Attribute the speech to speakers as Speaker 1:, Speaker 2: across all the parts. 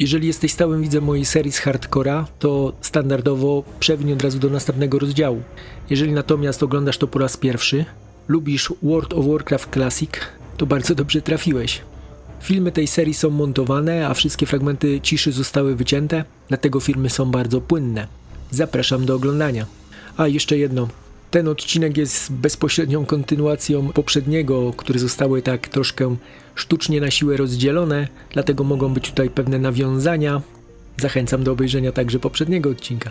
Speaker 1: Jeżeli jesteś stałym widzem mojej serii z Hardcora, to standardowo przewiń od razu do następnego rozdziału. Jeżeli natomiast oglądasz to po raz pierwszy, lubisz World of Warcraft Classic, to bardzo dobrze trafiłeś. Filmy tej serii są montowane, a wszystkie fragmenty ciszy zostały wycięte, dlatego filmy są bardzo płynne. Zapraszam do oglądania. A jeszcze jedno. Ten odcinek jest bezpośrednią kontynuacją poprzedniego, które zostały tak troszkę sztucznie na siłę rozdzielone, dlatego mogą być tutaj pewne nawiązania. Zachęcam do obejrzenia także poprzedniego odcinka.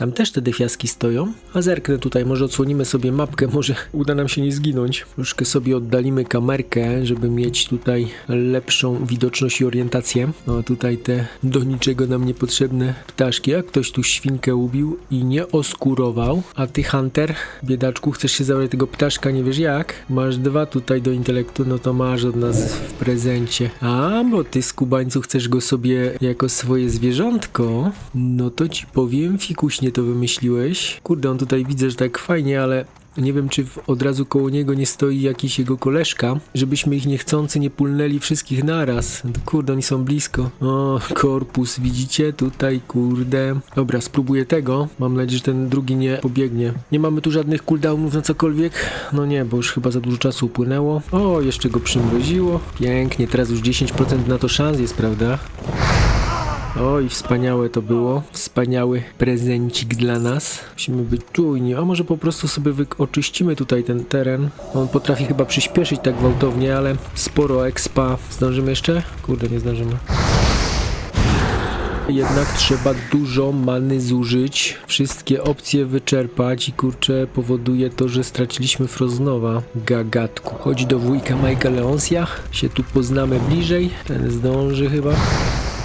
Speaker 1: Tam też te defiaski stoją, a zerknę tutaj, może odsłonimy sobie mapkę, może uda nam się nie zginąć. Troszkę sobie oddalimy kamerkę, żeby mieć tutaj lepszą widoczność i orientację. No tutaj te do niczego nam niepotrzebne ptaszki, jak ktoś tu świnkę ubił i nie oskurował, a ty Hunter, biedaczku, chcesz się zabrać tego ptaszka, nie wiesz jak? Masz dwa tutaj do intelektu, no to masz od nas w prezencie. A, bo ty skubańcu chcesz go sobie jako swoje zwierzątko? No to ci powiem, fikuśnie to wymyśliłeś. Kurde, on tutaj widzę, że tak fajnie, ale nie wiem, czy od razu koło niego nie stoi jakiś jego koleżka, żebyśmy ich niechcący nie pulnęli wszystkich naraz. No Kurde, oni są blisko. O, korpus, widzicie? Tutaj, kurde. Dobra, spróbuję tego. Mam nadzieję, że ten drugi nie pobiegnie. Nie mamy tu żadnych cooldownów na cokolwiek? No nie, bo już chyba za dużo czasu upłynęło. O, jeszcze go przymroziło. Pięknie, teraz już 10% na to szans jest, prawda? Oj, wspaniałe to było. Wspaniały prezencik dla nas. Musimy być czujni. A może po prostu sobie oczyścimy tutaj ten teren. On potrafi chyba przyspieszyć tak gwałtownie, ale sporo expa. Zdążymy jeszcze? Kurde, nie zdążymy. Jednak trzeba dużo many zużyć, wszystkie opcje wyczerpać i kurczę powoduje to, że straciliśmy Froznowa. Gagatku. Chodź do wujka Majka Leonsia, się tu poznamy bliżej. Ten zdąży chyba.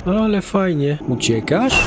Speaker 1: Ale fajnie. Uciekasz?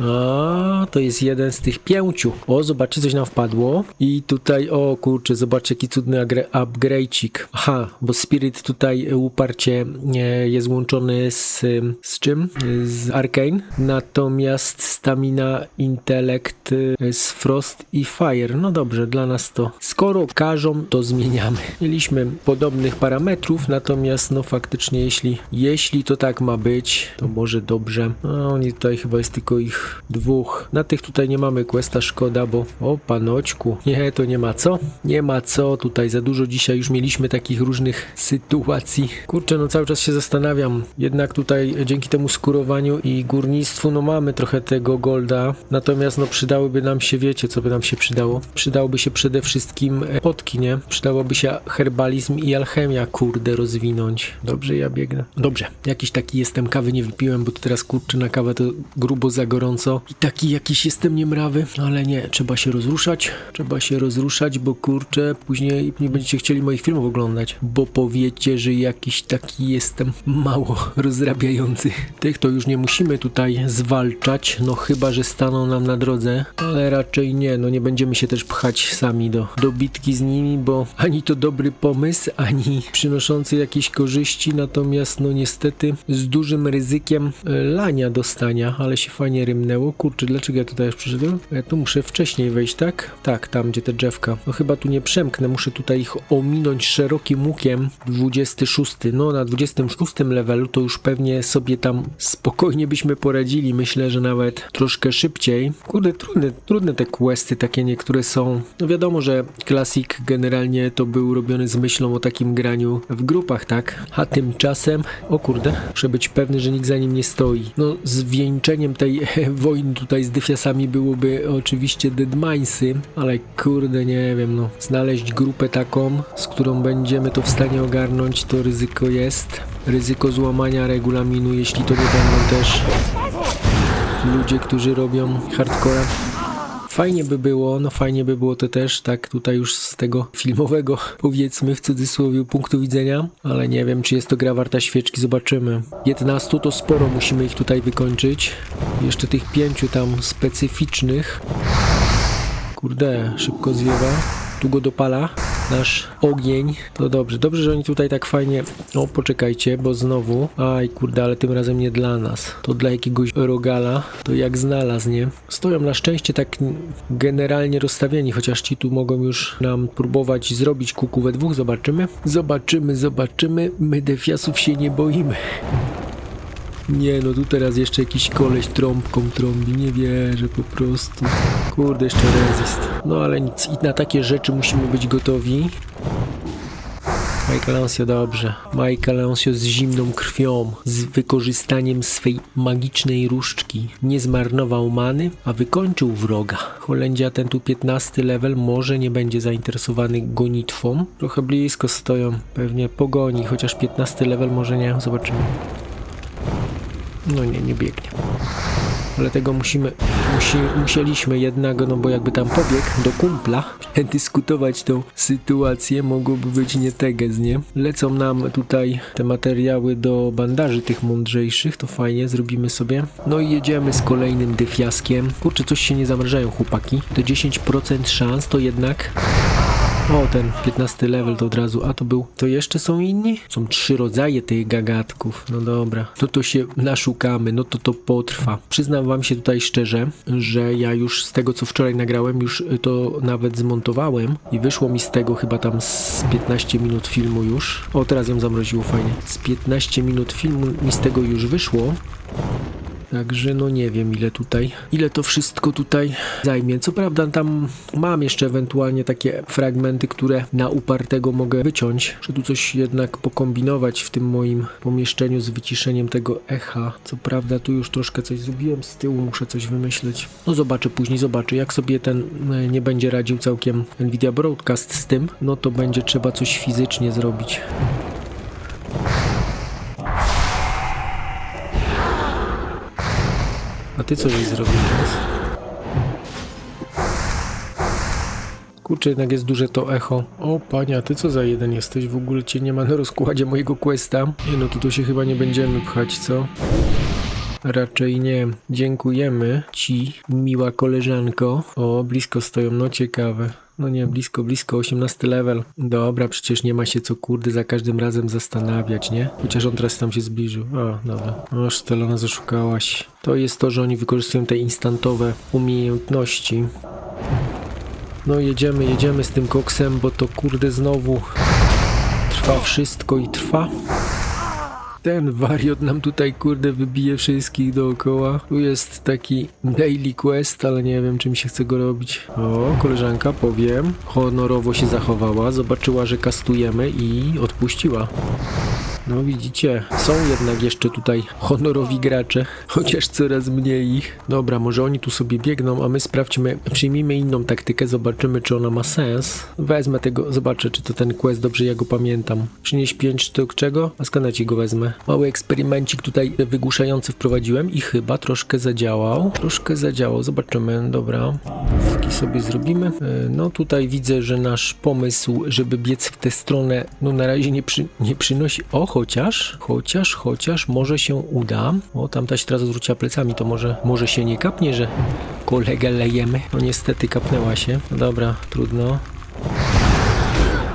Speaker 1: A, to jest jeden z tych pięciu. O, zobaczcie, coś nam wpadło. I tutaj, o kurczę, zobaczcie, jaki cudny upgrade'cik. Aha, bo Spirit tutaj uparcie e, jest łączony z, z czym? Z Arcane. Natomiast Stamina, Intelekt y, z Frost i Fire. No dobrze, dla nas to. Skoro każą, to zmieniamy. Mieliśmy podobnych parametrów, natomiast no faktycznie, jeśli, jeśli to tak ma być, to może dobrze. No, oni tutaj chyba jest tylko ich dwóch. Na tych tutaj nie mamy questa, szkoda, bo o panoćku. Nie, to nie ma co. Nie ma co, tutaj za dużo dzisiaj już mieliśmy takich różnych sytuacji. Kurczę, no cały czas się zastanawiam. Jednak tutaj dzięki temu skurowaniu i górnictwu, no mamy trochę tego golda. Natomiast no przydałyby nam się, wiecie co by nam się przydało? Przydałoby się przede wszystkim e, potki, nie? Przydałoby się herbalizm i alchemia, kurde, rozwinąć. Dobrze, ja biegnę. Dobrze, jakiś taki jestem, kawy nie wypiłem, bo to teraz kurczę na kawę to grubo za gorąco. I taki jakiś jestem niemrawy, ale nie, trzeba się rozruszać, trzeba się rozruszać, bo kurczę, później nie będziecie chcieli moich filmów oglądać, bo powiecie, że jakiś taki jestem mało rozrabiający. Tych to już nie musimy tutaj zwalczać, no chyba, że staną nam na drodze, ale raczej nie, no nie będziemy się też pchać sami do, do bitki z nimi, bo ani to dobry pomysł, ani przynoszący jakieś korzyści, natomiast no niestety z dużym ryzykiem e, lania dostania, ale się fajnie rymnęło. Kurczę, dlaczego ja tutaj już przyszedłem? Ja tu muszę wcześniej wejść, tak? Tak, tam gdzie te drzewka. No chyba tu nie przemknę, muszę tutaj ich ominąć szerokim łukiem. 26, no na 26 levelu to już pewnie sobie tam spokojnie byśmy poradzili. Myślę, że nawet troszkę szybciej. Kurde, trudne, trudne te questy takie niektóre są. No wiadomo, że Classic generalnie to był robiony z myślą o takim graniu w grupach, tak? A tymczasem, o kurde, muszę być pewny, że nikt za nim nie stoi. No zwieńczeniem tej wojny tutaj z dyfiasami byłoby oczywiście Deadminesy, ale kurde, nie wiem, no znaleźć grupę taką, z którą będziemy to w stanie ogarnąć, to ryzyko jest. Ryzyko złamania regulaminu, jeśli to nie będą też ludzie, którzy robią hardcore. Fajnie by było, no fajnie by było to też, tak tutaj już z tego filmowego, powiedzmy w cudzysłowie, punktu widzenia, ale nie wiem, czy jest to gra warta świeczki, zobaczymy. 15 to sporo, musimy ich tutaj wykończyć. Jeszcze tych pięciu tam specyficznych. Kurde, szybko zwiewa. Tu go dopala nasz ogień. To dobrze. Dobrze, że oni tutaj tak fajnie... O, poczekajcie, bo znowu... Aj, kurde, ale tym razem nie dla nas. To dla jakiegoś rogala. To jak znalazł, nie? Stoją na szczęście tak generalnie rozstawieni, chociaż ci tu mogą już nam próbować zrobić kuku we dwóch. Zobaczymy. Zobaczymy, zobaczymy. My defiasów się nie boimy. Nie no, tu teraz jeszcze jakiś koleś trąbką trąbi, nie wierzę po prostu. Kurde, jeszcze rezist. No ale nic, i na takie rzeczy musimy być gotowi. Michael Leoncio dobrze. Michael Leoncio z zimną krwią, z wykorzystaniem swej magicznej różdżki. Nie zmarnował many, a wykończył wroga. Holendia ten tu 15 level może nie będzie zainteresowany gonitwą. Trochę blisko stoją, pewnie pogoni, chociaż 15 level może nie, zobaczymy. No nie, nie biegnie. Dlatego musimy, musi, musieliśmy jednak, no bo jakby tam pobiegł do kumpla, dyskutować tą sytuację, mogłoby być nie teges, nie? Lecą nam tutaj te materiały do bandaży tych mądrzejszych, to fajnie, zrobimy sobie. No i jedziemy z kolejnym defiaskiem. Kurczę, coś się nie zamrażają chłopaki. To 10% szans, to jednak... O, ten 15 level to od razu. A to był. To jeszcze są inni? Są trzy rodzaje tych gagatków. No dobra. No to się naszukamy. No to to potrwa. Przyznam wam się tutaj szczerze, że ja już z tego co wczoraj nagrałem, już to nawet zmontowałem i wyszło mi z tego chyba tam z 15 minut filmu już. O, teraz ją zamroziło fajnie. Z 15 minut filmu mi z tego już wyszło. Także no nie wiem ile tutaj, ile to wszystko tutaj zajmie. Co prawda tam mam jeszcze ewentualnie takie fragmenty, które na upartego mogę wyciąć. Muszę tu coś jednak pokombinować w tym moim pomieszczeniu z wyciszeniem tego echa. Co prawda tu już troszkę coś zrobiłem z tyłu, muszę coś wymyśleć. No zobaczę później, zobaczę. Jak sobie ten e, nie będzie radził całkiem Nvidia Broadcast z tym, no to będzie trzeba coś fizycznie zrobić. A ty co żeś zrobił teraz? Kurczę, jednak jest duże to echo. O, panie, a ty co za jeden jesteś? W ogóle cię nie ma na rozkładzie mojego questa. Nie no, tu to się chyba nie będziemy pchać, co? Raczej nie. Dziękujemy ci, miła koleżanko. O, blisko stoją, no ciekawe. No nie, blisko, blisko, 18 level. Dobra, przecież nie ma się co kurde za każdym razem zastanawiać, nie? Chociaż on teraz tam się zbliżył. O, dobra. O, Sztelona zaszukałaś. To jest to, że oni wykorzystują te instantowe umiejętności. No jedziemy, jedziemy z tym koksem, bo to kurde znowu trwa wszystko i trwa. Ten wariot nam tutaj kurde wybije wszystkich dookoła. Tu jest taki daily quest, ale nie wiem czym się chce go robić. O, koleżanka, powiem, honorowo się zachowała, zobaczyła, że kastujemy i odpuściła. No widzicie, są jednak jeszcze tutaj honorowi gracze, chociaż coraz mniej ich. Dobra, może oni tu sobie biegną, a my sprawdźmy, przyjmijmy inną taktykę, zobaczymy czy ona ma sens. Wezmę tego, zobaczę czy to ten quest, dobrze ja go pamiętam. Przynieś 5 sztuk czego? A skanecie go wezmę. Mały eksperymencik tutaj wygłuszający wprowadziłem i chyba troszkę zadziałał. Troszkę zadziałał, zobaczymy, dobra. Wki sobie zrobimy. E, No tutaj widzę, że nasz pomysł, żeby biec w tę stronę, no na razie nie, przy, nie przynosi. O, chociaż, chociaż, chociaż może się uda. O, tamta się teraz odwróciła plecami, to może, może się nie kapnie, że kolegę lejemy. No niestety kapnęła się. No dobra, trudno.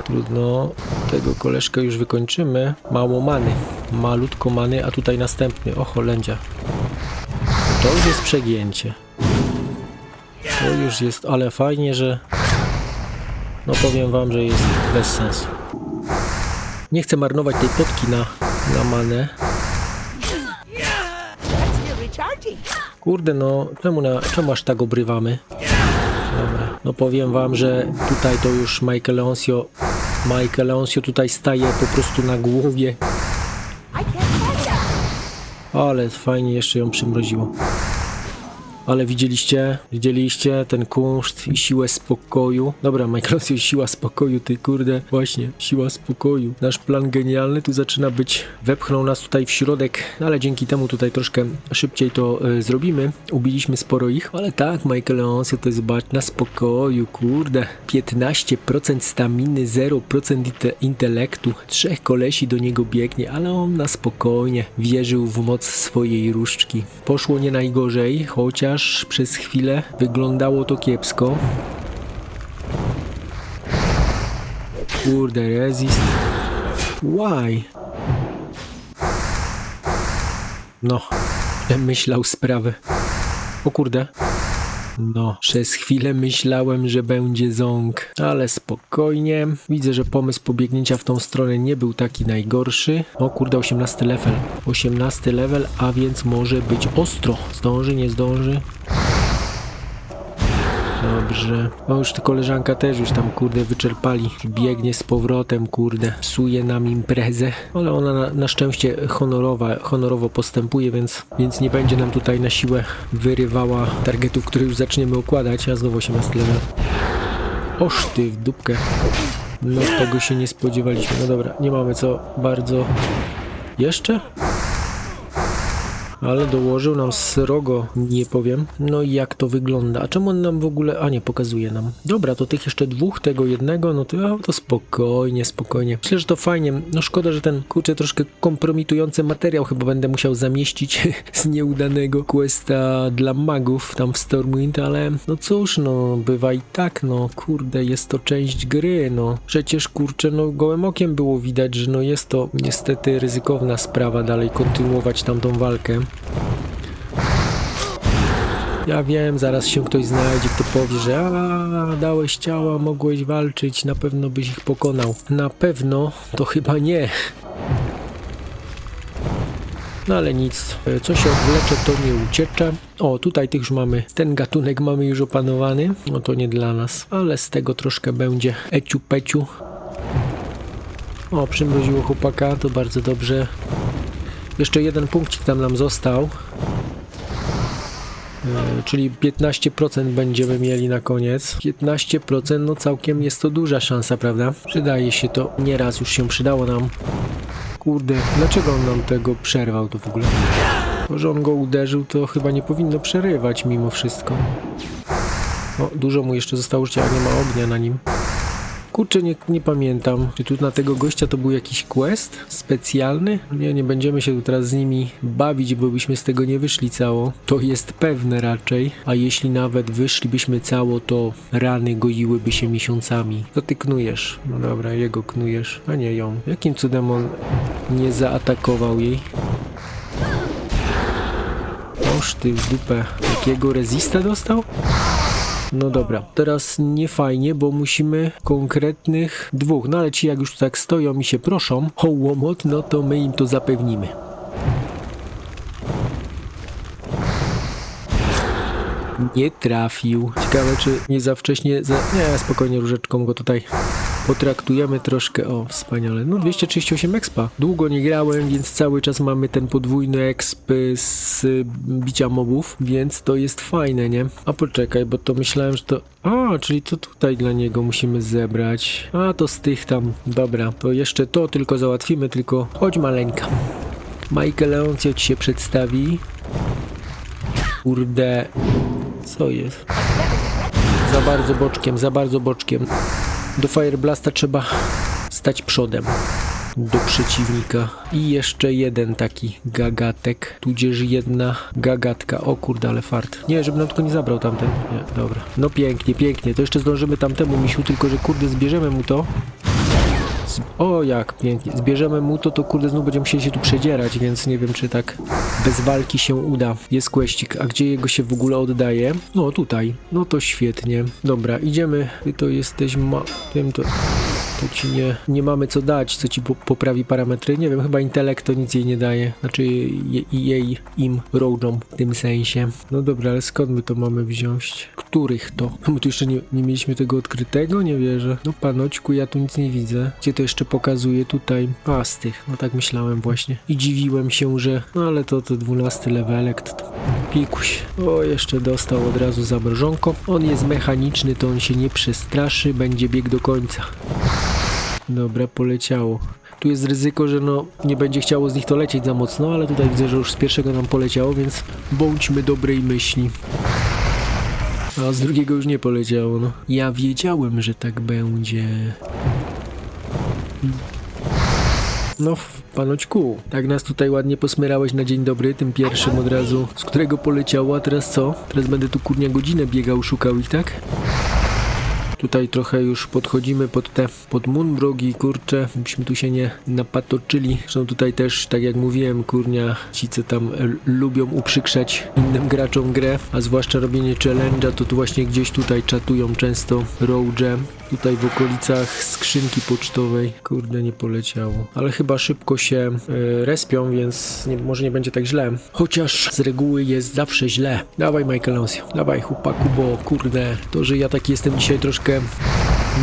Speaker 1: Trudno. Tego koleżkę już wykończymy. Mało many. Malutko many, a tutaj następny. O, Holędzia. To już jest przegięcie. To już jest, ale fajnie, że... No powiem wam, że jest bez sensu. Nie chcę marnować tej potki na, na manę. Kurde, no czemu, na, czemu aż tak obrywamy? Dobra, no powiem wam, że tutaj to już Michael Leoncio, Michael tutaj staje po prostu na głowie, ale fajnie jeszcze ją przymroziło. Ale widzieliście, widzieliście ten kunszt i siłę spokoju. Dobra, Microsoft siła spokoju, ty kurde, właśnie, siła spokoju. Nasz plan genialny tu zaczyna być, wepchnął nas tutaj w środek, no ale dzięki temu tutaj troszkę szybciej to e, zrobimy. Ubiliśmy sporo ich, ale tak, Michael Leoncio to jest zobacz, na spokoju, kurde. 15% staminy, 0% inte intelektu. Trzech kolesi do niego biegnie, ale on na spokojnie wierzył w moc swojej różdżki. Poszło nie najgorzej, chociaż przez chwilę wyglądało to kiepsko. Kurde, resist. Why? No, myślał sprawę. O kurde. No, przez chwilę myślałem, że będzie ząg, ale spokojnie. Widzę, że pomysł pobiegnięcia w tą stronę nie był taki najgorszy. O kurde, 18 level. 18 level, a więc może być ostro. Zdąży, nie zdąży. Dobrze. O, już ta koleżanka też już tam, kurde, wyczerpali. Biegnie z powrotem, kurde. Psuje nam imprezę. Ale ona na, na szczęście honorowa, honorowo postępuje, więc, więc nie będzie nam tutaj na siłę wyrywała targetów, które już zaczniemy układać. A znowu 18 level. Oż ty w dupkę. No tego się nie spodziewaliśmy. No dobra, nie mamy co bardzo... Jeszcze? Ale dołożył nam srogo, nie powiem. No i jak to wygląda? A czemu on nam w ogóle... A nie, pokazuje nam. Dobra, to tych jeszcze dwóch, tego jednego, no to, to spokojnie, spokojnie. Myślę, że to fajnie. No szkoda, że ten, kurczę, troszkę kompromitujący materiał chyba będę musiał zamieścić z nieudanego questa dla magów tam w Stormwind, ale no cóż, no bywa i tak, no kurde, jest to część gry, no. Przecież, kurczę, no gołym okiem było widać, że no jest to niestety ryzykowna sprawa dalej kontynuować tamtą walkę. Ja wiem, zaraz się ktoś znajdzie, kto powie, że a, dałeś ciała, mogłeś walczyć, na pewno byś ich pokonał. Na pewno to chyba nie. No ale nic, co się odwlecze, to nie uciecze. O, tutaj tych już mamy, ten gatunek mamy już opanowany. No to nie dla nas, ale z tego troszkę będzie eciu peciu. O, przymroziło chłopaka, to bardzo dobrze. Jeszcze jeden punkcik tam nam został. E, czyli 15% będziemy mieli na koniec. 15% no całkiem jest to duża szansa, prawda? Przydaje się to, nieraz już się przydało nam. Kurde, dlaczego on nam tego przerwał to w ogóle? To, że on go uderzył, to chyba nie powinno przerywać mimo wszystko. O, dużo mu jeszcze zostało życia, nie ma ognia na nim. Kurczę, nie, nie pamiętam. Czy tu na tego gościa to był jakiś quest specjalny? Nie, nie będziemy się tu teraz z nimi bawić, bo byśmy z tego nie wyszli cało. To jest pewne raczej. A jeśli nawet wyszlibyśmy cało, to rany goiłyby się miesiącami. To ty knujesz. No dobra, jego knujesz, a nie ją. Jakim cudem on nie zaatakował jej? Oż ty w dupę. Jakiego rezista dostał? No dobra, teraz nie fajnie, bo musimy konkretnych dwóch, no ale ci jak już tak stoją i się proszą o łomot, no to my im to zapewnimy. Nie trafił. Ciekawe, czy nie za wcześnie. Za... Nie, spokojnie, różeczką go tutaj potraktujemy troszkę. O, wspaniale. No, 238 expa. Długo nie grałem, więc cały czas mamy ten podwójny exp z y, bicia mobów, więc to jest fajne, nie? A poczekaj, bo to myślałem, że to. A, czyli to tutaj dla niego musimy zebrać. A, to z tych tam. Dobra, to jeszcze to tylko załatwimy, tylko chodź maleńka. Michael Leoncio ci się przedstawi. Kurde. Co jest? Za bardzo boczkiem, za bardzo boczkiem. Do Fire Blasta trzeba stać przodem do przeciwnika. I jeszcze jeden taki gagatek, tudzież jedna gagatka. O kurde, ale fart. Nie, żeby nam tylko nie zabrał tamten. Nie, dobra. No pięknie, pięknie. To jeszcze zdążymy tamtemu misiu, tylko że kurde zbierzemy mu to. O, jak pięknie. Zbierzemy mu to, to kurde znów będziemy musieli się tu przedzierać, więc nie wiem, czy tak bez walki się uda. Jest kłeścik. A gdzie jego się w ogóle oddaje? No, tutaj. No to świetnie. Dobra, idziemy. Ty to jesteś ma... Wiem to... To ci nie, nie mamy co dać, co ci po, poprawi parametry. Nie wiem, chyba intelekt to nic jej nie daje. Znaczy je, jej, im, roadom w tym sensie. No dobra, ale skąd my to mamy wziąć? Których to? Bo tu jeszcze nie, nie mieliśmy tego odkrytego? Nie wierzę. No panoćku, ja tu nic nie widzę. Gdzie to jeszcze pokazuje? Tutaj. A, z tych. No tak myślałem właśnie. I dziwiłem się, że... No ale to to 12 levelek, to, to pikuś. O, jeszcze dostał od razu zamrożonko. On jest mechaniczny, to on się nie przestraszy, będzie bieg do końca. Dobra, poleciało. Tu jest ryzyko, że no nie będzie chciało z nich to lecieć za mocno, ale tutaj widzę, że już z pierwszego nam poleciało, więc bądźmy dobrej myśli. A z drugiego już nie poleciało, no. Ja wiedziałem, że tak będzie. No, panoćku, tak nas tutaj ładnie posmyrałeś na dzień dobry, tym pierwszym od razu, z którego poleciało, a teraz co? Teraz będę tu kurnia godzinę biegał, szukał ich, tak? Tu Tutaj trochę już podchodzimy pod te, pod Moonbrogi, kurczę, byśmy tu się nie napatoczyli. Zresztą tutaj też, tak jak mówiłem, kurnia, ci co tam lubią uprzykrzać innym graczom grę, a zwłaszcza robienie challenge'a, to tu właśnie gdzieś tutaj czatują często Roge. Tutaj w okolicach skrzynki pocztowej, kurde, nie poleciało. Ale chyba szybko się e, respią, więc nie, może nie będzie tak źle. Chociaż z reguły jest zawsze źle. Dawaj, Michael dawaj, chłopaku, bo kurde, to, że ja taki jestem dzisiaj troszkę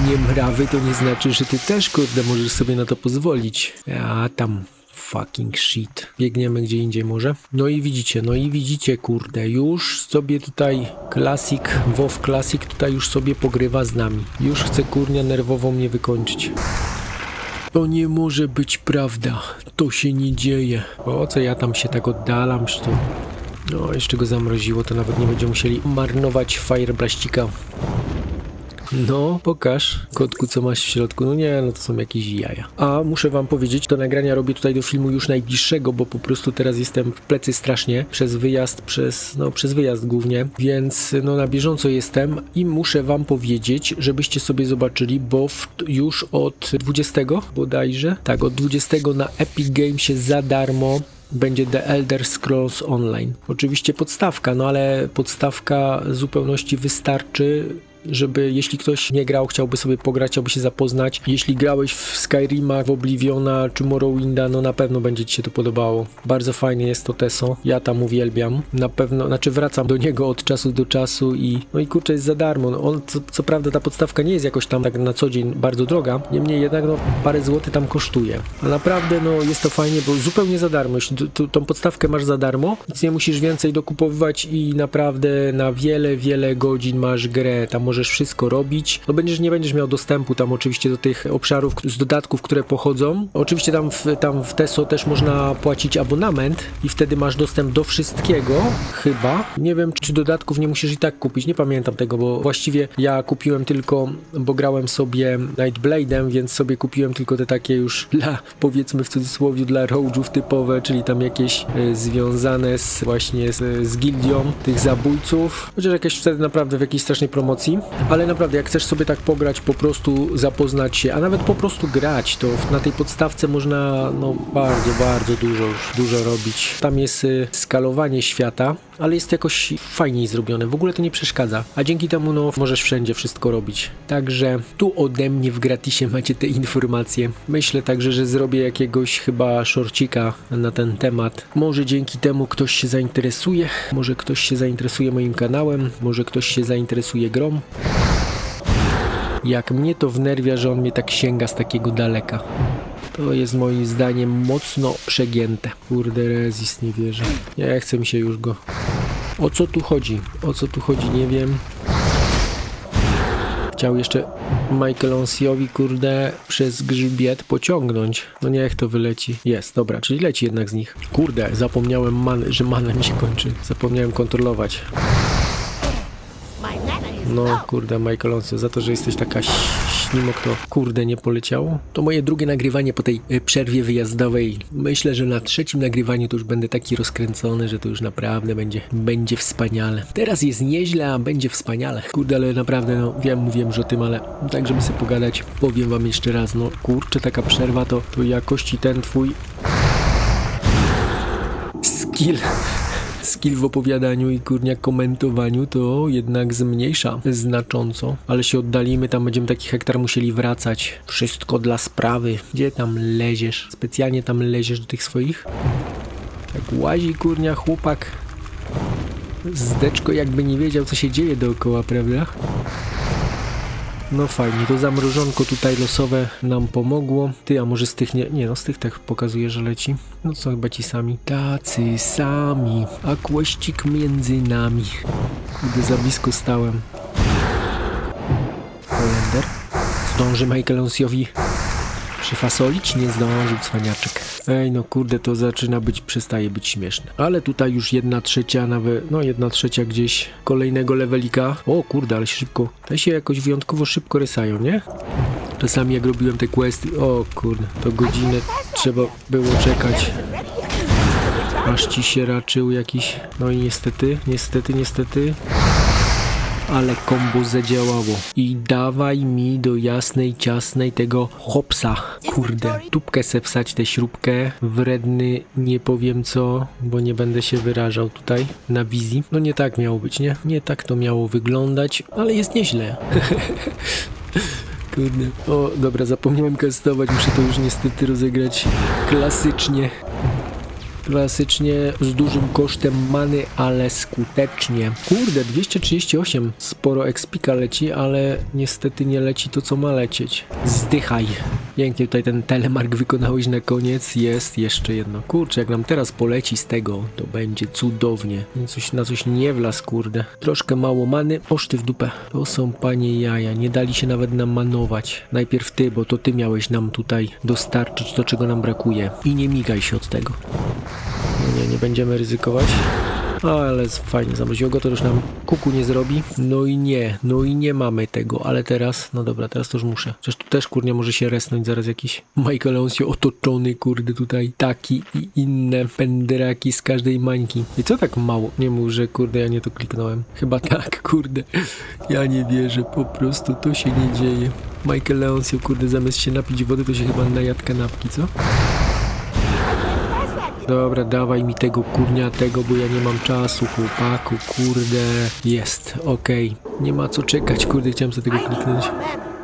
Speaker 1: niemrawy, to nie znaczy, że ty też, kurde, możesz sobie na to pozwolić. A tam fucking shit. Biegniemy gdzie indziej może. No i widzicie, no i widzicie, kurde, już sobie tutaj klasik, WoW Classic tutaj już sobie pogrywa z nami. Już chce kurnia nerwowo mnie wykończyć. To nie może być prawda. To się nie dzieje. Po co ja tam się tak oddalam, że to... No, jeszcze go zamroziło, to nawet nie będziemy musieli marnować fireblaścika. No, pokaż, kotku, co masz w środku. No nie, no to są jakieś jaja. A muszę wam powiedzieć, to nagrania robię tutaj do filmu już najbliższego, bo po prostu teraz jestem w plecy strasznie przez wyjazd, przez, no, przez wyjazd głównie, więc no na bieżąco jestem i muszę wam powiedzieć, żebyście sobie zobaczyli, bo w, już od 20 bodajże, tak, od 20 na Epic Gamesie za darmo będzie The Elder Scrolls Online. Oczywiście podstawka, no ale podstawka zupełności wystarczy żeby jeśli ktoś nie grał, chciałby sobie pograć, chciałby się zapoznać. Jeśli grałeś w Skyrima, w Obliviona czy Morrowinda, no na pewno będzie Ci się to podobało. Bardzo fajnie jest to Teso, ja tam uwielbiam. Na pewno, znaczy wracam do niego od czasu do czasu i no i kurczę jest za darmo. No on, co, co prawda ta podstawka nie jest jakoś tam tak na co dzień bardzo droga, niemniej jednak no parę złotych tam kosztuje. A naprawdę no jest to fajnie, bo zupełnie za darmo. Jeśli tą podstawkę masz za darmo, nic nie musisz więcej dokupowywać i naprawdę na wiele, wiele godzin masz grę. Tam możesz wszystko robić. No będziesz, nie będziesz miał dostępu tam oczywiście do tych obszarów z dodatków, które pochodzą. Oczywiście tam w, tam w Teso też można płacić abonament i wtedy masz dostęp do wszystkiego, chyba. Nie wiem, czy dodatków nie musisz i tak kupić, nie pamiętam tego, bo właściwie ja kupiłem tylko, bo grałem sobie Nightblade'em, więc sobie kupiłem tylko te takie już dla, powiedzmy w cudzysłowie, dla roadżów typowe, czyli tam jakieś e, związane z właśnie z, z gildią tych zabójców, chociaż jakieś wtedy naprawdę w jakiejś strasznej promocji, ale naprawdę jak chcesz sobie tak pograć, po prostu zapoznać się, a nawet po prostu grać, to na tej podstawce można no bardzo, bardzo dużo już, dużo robić. Tam jest y, skalowanie świata, ale jest jakoś fajniej zrobione, w ogóle to nie przeszkadza, a dzięki temu no możesz wszędzie wszystko robić. Także tu ode mnie w gratisie macie te informacje. Myślę także, że zrobię jakiegoś chyba shorcika na ten temat. Może dzięki temu ktoś się zainteresuje, może ktoś się zainteresuje moim kanałem, może ktoś się zainteresuje grą. Jak mnie to wnerwia, że on mnie tak sięga z takiego daleka. To jest moim zdaniem mocno przegięte. Kurde, rezist nie wierzę. Nie chcę mi się już go. O co tu chodzi? O co tu chodzi? Nie wiem. Chciał jeszcze Michaelonciowi, kurde, przez grzbiet pociągnąć. No niech to wyleci. Jest, dobra, czyli leci jednak z nich. Kurde, zapomniałem, man, że mana mi się kończy. Zapomniałem kontrolować. No kurde, Michael Once, za to, że jesteś taka ś- ślimok, to kurde nie poleciało. To moje drugie nagrywanie po tej y, przerwie wyjazdowej. Myślę, że na trzecim nagrywaniu to już będę taki rozkręcony, że to już naprawdę będzie, będzie wspaniale. Teraz jest nieźle, a będzie wspaniale. Kurde, ale naprawdę, no wiem, mówiłem już o tym, ale tak, żeby sobie pogadać, powiem wam jeszcze raz, no kurczę, taka przerwa to, to jakości ten twój skill skill w opowiadaniu i kurnia komentowaniu to jednak zmniejsza znacząco, ale się oddalimy, tam będziemy taki hektar musieli wracać. Wszystko dla sprawy. Gdzie tam leziesz? Specjalnie tam leziesz do tych swoich? Tak łazi kurnia chłopak. Zdeczko jakby nie wiedział co się dzieje dookoła, prawda? No fajnie, to zamrożonko tutaj losowe nam pomogło. Ty, a może z tych nie... Nie no, z tych tak pokazuje, że leci. No co, chyba ci sami. Tacy sami, a kłościk między nami. Kurde, za blisko stałem. Holender. Zdąży Michaeloncjowi przyfasolić? Nie zdążył, cwaniaczek. Ej, no kurde, to zaczyna być, przestaje być śmieszne. Ale tutaj już jedna trzecia, nawet, no jedna trzecia gdzieś kolejnego levelika. O kurde, ale szybko, te się jakoś wyjątkowo szybko rysają, nie? Czasami jak robiłem te questy, o kurde, to godzinę trzeba było czekać, aż ci się raczył jakiś, no i niestety, niestety, niestety. Ale kombo zadziałało. I dawaj mi do jasnej, ciasnej tego hopsa. Kurde, tubkę se wsać tę śrubkę. Wredny nie powiem co, bo nie będę się wyrażał tutaj na wizji. No nie tak miało być, nie? Nie tak to miało wyglądać, ale jest nieźle. Kurde. O, dobra, zapomniałem kastować, muszę to już niestety rozegrać klasycznie. Klasycznie z dużym kosztem many, ale skutecznie. Kurde, 238. Sporo expika leci, ale niestety nie leci to, co ma lecieć. Zdychaj. Pięknie tutaj ten telemark wykonałeś na koniec. Jest jeszcze jedno. Kurczę, jak nam teraz poleci z tego, to będzie cudownie. Coś na coś nie wlaz, kurde. Troszkę mało many. Poszty w dupę. To są panie jaja. Nie dali się nawet nam manować. Najpierw ty, bo to ty miałeś nam tutaj dostarczyć to, czego nam brakuje. I nie migaj się od tego. No nie, nie będziemy ryzykować. Ale jest fajnie, zamroziło go, to już nam kuku nie zrobi. No i nie, no i nie mamy tego, ale teraz, no dobra, teraz to już muszę. Przecież tu też, kurde, może się resnąć zaraz jakiś Michael Leonsio otoczony, kurde, tutaj taki i inne penderaki z każdej mańki. I co tak mało? Nie mów, że kurde, ja nie to kliknąłem. Chyba tak, kurde. Ja nie wierzę, po prostu to się nie dzieje. Michael Leonsio, kurde, zamiast się napić wody, to się chyba najadł kanapki, co? Dobra, dawaj mi tego kurniatego, bo ja nie mam czasu, chłopaku, kurde. Jest, okej. Nie ma co czekać, kurde, chciałem sobie tego kliknąć.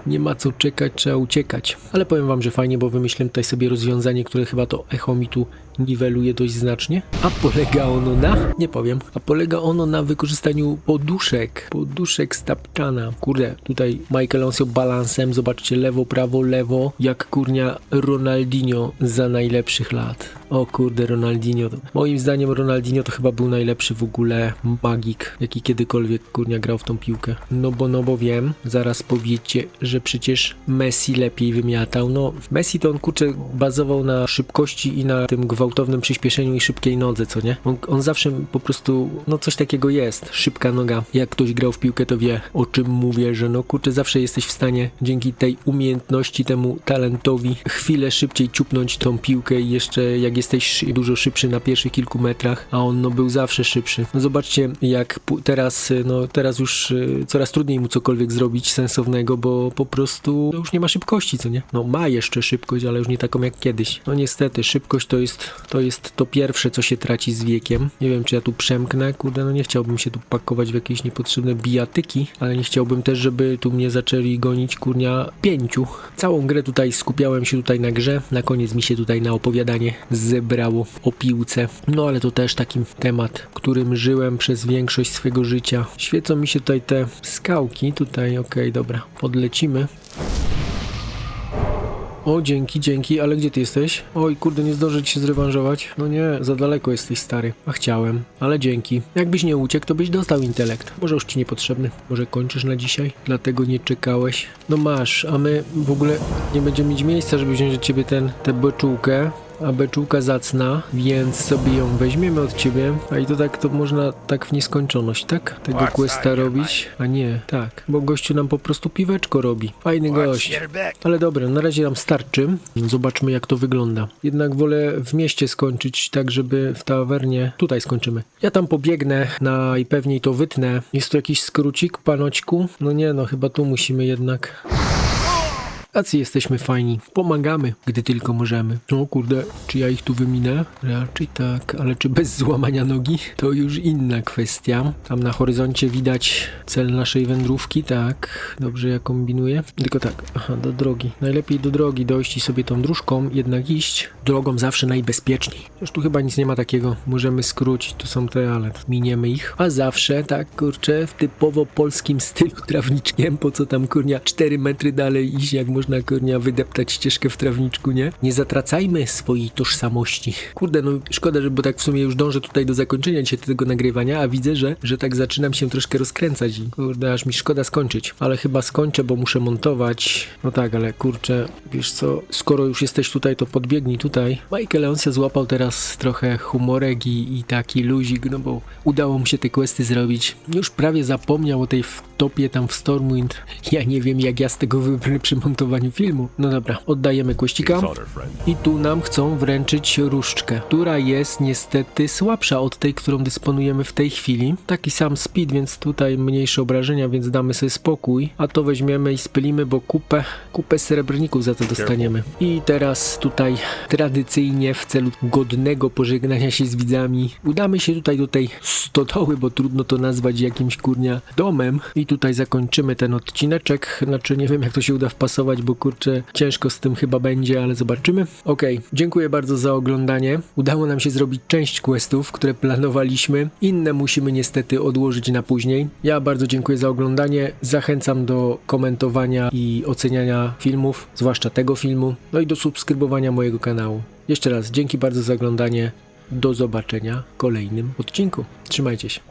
Speaker 1: Nie ma co czekać, trzeba uciekać. Ale powiem wam, że fajnie, bo wymyśliłem tutaj sobie rozwiązanie, które chyba to echo mi tu niweluje dość znacznie. A polega ono na... Nie powiem. A polega ono na wykorzystaniu poduszek. Poduszek z tapczana. Kurde, tutaj Michael Onsio balansem. Zobaczcie, lewo, prawo, lewo. Jak kurnia Ronaldinho za najlepszych lat. O kurde, Ronaldinho. Moim zdaniem Ronaldinho to chyba był najlepszy w ogóle magik, jaki kiedykolwiek kurnia grał w tą piłkę. No bo, no bo wiem, zaraz powiecie, że przecież Messi lepiej wymiatał. No, Messi to on kurczę bazował na szybkości i na tym gwałtownym przyspieszeniu i szybkiej nodze, co nie? On, on zawsze po prostu, no coś takiego jest. Szybka noga. Jak ktoś grał w piłkę, to wie o czym mówię, że no kurczę, zawsze jesteś w stanie dzięki tej umiejętności, temu talentowi chwilę szybciej ciupnąć tą piłkę i jeszcze jak jesteś dużo szybszy na pierwszych kilku metrach, a on no był zawsze szybszy. No zobaczcie, jak teraz, y, no teraz już y, coraz trudniej mu cokolwiek zrobić sensownego, bo po prostu no, już nie ma szybkości, co nie? No ma jeszcze szybkość, ale już nie taką jak kiedyś. No niestety, szybkość to jest to, jest to pierwsze, co się traci z wiekiem. Nie wiem, czy ja tu przemknę, kurde, no nie chciałbym się tu pakować w jakieś niepotrzebne bijatyki, ale nie chciałbym też, żeby tu mnie zaczęli gonić, kurnia, pięciu. Całą grę tutaj skupiałem się tutaj na grze, na koniec mi się tutaj na opowiadanie zebrało o piłce. No ale to też taki temat, którym żyłem przez większość swego życia. Świecą mi się tutaj te skałki, tutaj, okej, dobra, podlecimy. O, dzięki, dzięki, ale gdzie ty jesteś? Oj, kurde, nie zdążę ci się zrewanżować. No nie, za daleko jesteś stary. A chciałem, ale dzięki. Jakbyś nie uciekł, to byś dostał intelekt. Może już ci niepotrzebny. Może kończysz na dzisiaj? Dlatego nie czekałeś. No masz, a my w ogóle nie będziemy mieć miejsca, żeby wziąć od ciebie ten, tę beczułkę. A beczułka zacna, więc sobie ją weźmiemy od ciebie. A i to tak, to można tak w nieskończoność, tak? Tego questa robić? A nie, tak. Bo gościu nam po prostu piweczko robi. Fajny gość. Ale dobra, na razie nam starczy. Zobaczmy jak to wygląda. Jednak wolę w mieście skończyć, tak żeby w tawernie... Tutaj skończymy. Ja tam pobiegnę, najpewniej to wytnę. Jest tu jakiś skrócik, panoćku? No nie, no chyba tu musimy jednak... Tacy jesteśmy fajni. Pomagamy, gdy tylko możemy. O kurde, czy ja ich tu wyminę? Raczej tak, ale czy bez złamania nogi? To już inna kwestia. Tam na horyzoncie widać cel naszej wędrówki, tak. Dobrze ja kombinuję. Tylko tak, aha, do drogi. Najlepiej do drogi dojść i sobie tą dróżką jednak iść. Drogą zawsze najbezpieczniej. Już tu chyba nic nie ma takiego. Możemy skrócić, tu są te, ale miniemy ich. A zawsze, tak kurczę, w typowo polskim stylu trawniczkiem, po co tam kurnia 4 metry dalej iść, jak można kurnia wydeptać ścieżkę w trawniczku, nie? Nie zatracajmy swojej tożsamości. Kurde, no szkoda, że bo tak w sumie już dążę tutaj do zakończenia dzisiaj tego nagrywania, a widzę, że, że tak zaczynam się troszkę rozkręcać i kurde, aż mi szkoda skończyć. Ale chyba skończę, bo muszę montować. No tak, ale kurczę, wiesz co, skoro już jesteś tutaj, to podbiegnij tutaj. Michael on złapał teraz trochę humorek i, i taki luzik, no bo udało mu się te questy zrobić. Już prawie zapomniał o tej w utopię tam w Stormwind. Ja nie wiem, jak ja z tego wybrnę przy montowaniu filmu. No dobra, oddajemy
Speaker 2: friend.
Speaker 1: I tu nam chcą wręczyć różdżkę, która jest niestety słabsza od tej, którą dysponujemy w tej chwili. Taki sam speed, więc tutaj mniejsze obrażenia, więc damy sobie spokój. A to weźmiemy i spylimy, bo kupę, kupę srebrników za to dostaniemy. I teraz tutaj tradycyjnie w celu godnego pożegnania się z widzami udamy się tutaj do tej stodoły, bo trudno to nazwać jakimś kurnia domem. I tutaj zakończymy ten odcineczek. Znaczy nie wiem jak to się uda wpasować, bo kurczę ciężko z tym chyba będzie, ale zobaczymy. Okej, dziękuję bardzo za oglądanie. Udało nam się zrobić część questów, które planowaliśmy. Inne musimy niestety odłożyć na później. Ja bardzo dziękuję za oglądanie. Zachęcam do komentowania i oceniania filmów, zwłaszcza tego filmu, no i do subskrybowania mojego kanału. Jeszcze raz dzięki bardzo za oglądanie. Do zobaczenia w kolejnym odcinku. Trzymajcie się.